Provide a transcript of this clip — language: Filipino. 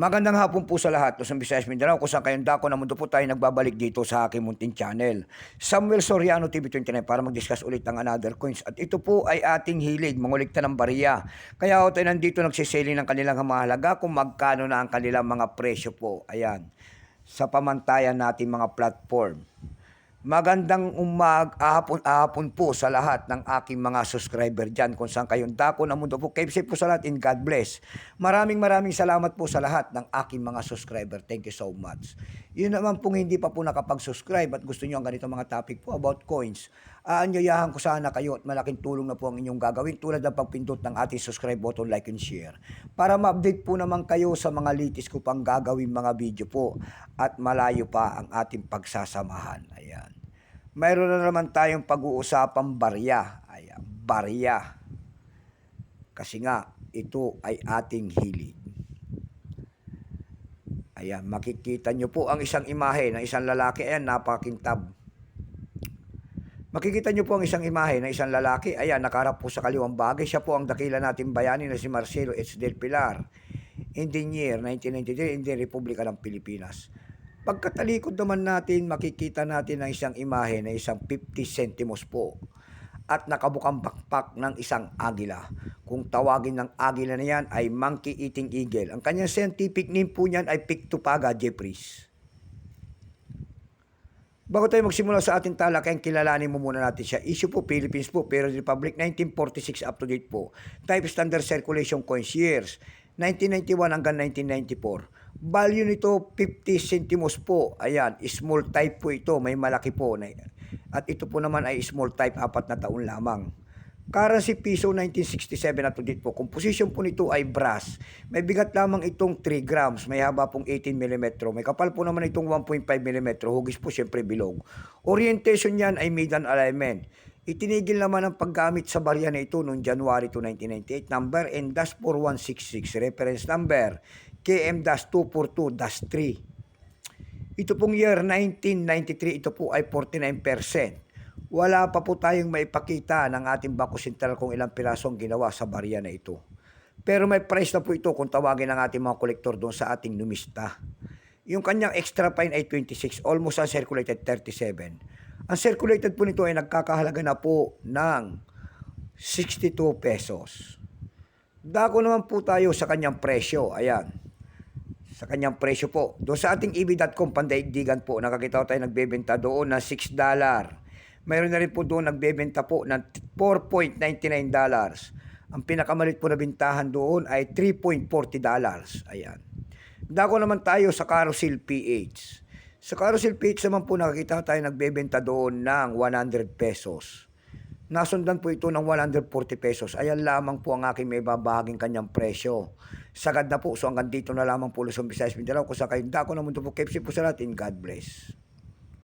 Magandang hapon po sa lahat. Luzon, Visayas, Mindanao. Kung saan kayong dako na mundo po tayo nagbabalik dito sa aking munting channel. Samuel Soriano TV29 para mag-discuss ulit ng another coins. At ito po ay ating hilig, mangulikta ng bariya. Kaya ako tayo nandito nagsiseli ng kanilang mahalaga kung magkano na ang kanilang mga presyo po. Ayan. Sa pamantayan natin mga platform. Magandang umag, ahapon, ahapon po sa lahat ng aking mga subscriber dyan kung saan kayong dako ng mundo po. Keep safe po sa lahat and God bless. Maraming maraming salamat po sa lahat ng aking mga subscriber. Thank you so much. Yun naman pong hindi pa po nakapag-subscribe at gusto nyo ang ganito mga topic po about coins. Aanyayahan ko sana kayo at malaking tulong na po ang inyong gagawin tulad ng pagpindot ng ating subscribe button, like and share. Para ma-update po naman kayo sa mga latest ko pang gagawin mga video po at malayo pa ang ating pagsasamahan. Ayan. Mayroon na naman tayong pag-uusapang barya. Ayan, barya. Kasi nga, ito ay ating hilig. Ayan, makikita nyo po ang isang imahe ng isang lalaki. Ayan, napakintab. Makikita nyo po ang isang imahe ng isang lalaki. Ayan, nakaharap po sa kaliwang bagay. Siya po ang dakila natin bayani na si Marcelo H. Del Pilar. In the year 1993 in the Republika ng Pilipinas. Pagkatalikod naman natin, makikita natin ang isang imahe na isang 50 centimos po at nakabukang bakpak ng isang agila. Kung tawagin ng agila na yan ay monkey eating eagle. Ang kanyang scientific name po niyan ay Pictopaga jeffreys. Bago tayo magsimula sa ating talakayan, kilalanin mo muna natin siya. Issue po, Philippines po, pero Republic 1946 up to date po. Type standard circulation coins years, 1991 hanggang 1994. Value nito 50 centimos po. Ayan, small type po ito, may malaki po. At ito po naman ay small type, apat na taon lamang. Currency piso 1967 at date po. Composition po nito ay brass. May bigat lamang itong 3 grams. May haba pong 18 mm. May kapal po naman itong 1.5 mm. Hugis po siyempre bilog. Orientation niyan ay maiden alignment. Itinigil naman ang paggamit sa barya na ito noong January 2, 1998. Number N-4166. Reference number KM-242-3. Ito pong year 1993, ito po ay 49% wala pa po tayong maipakita ng ating Bangko Sentral kung ilang piraso ang ginawa sa barya na ito. Pero may price na po ito kung tawagin ng ating mga kolektor doon sa ating numista. Yung kanyang extra fine ay 26, almost uncirculated 37. Ang circulated po nito ay nagkakahalaga na po ng 62 pesos. Dako naman po tayo sa kanyang presyo. Ayan. Sa kanyang presyo po. Doon sa ating ebi.com pandaigdigan po, nakakita ko tayo nagbebenta doon na 6 dollar. Mayroon na rin po doon nagbebenta po ng 4.99 dollars. Ang pinakamalit po na bintahan doon ay 3.40 dollars. Ayan. Dako naman tayo sa Carousel PH. Sa Carousel PH naman po nakakita tayo nagbebenta doon ng 100 pesos. Nasundan po ito ng 140 pesos. Ayan lamang po ang aking may babahaging kanyang presyo. Sagad na po. So hanggang dito na lamang po Luzon, Visayas, Mindanao. Kung sa kayong dako na mundo po, keep po sa natin. God bless.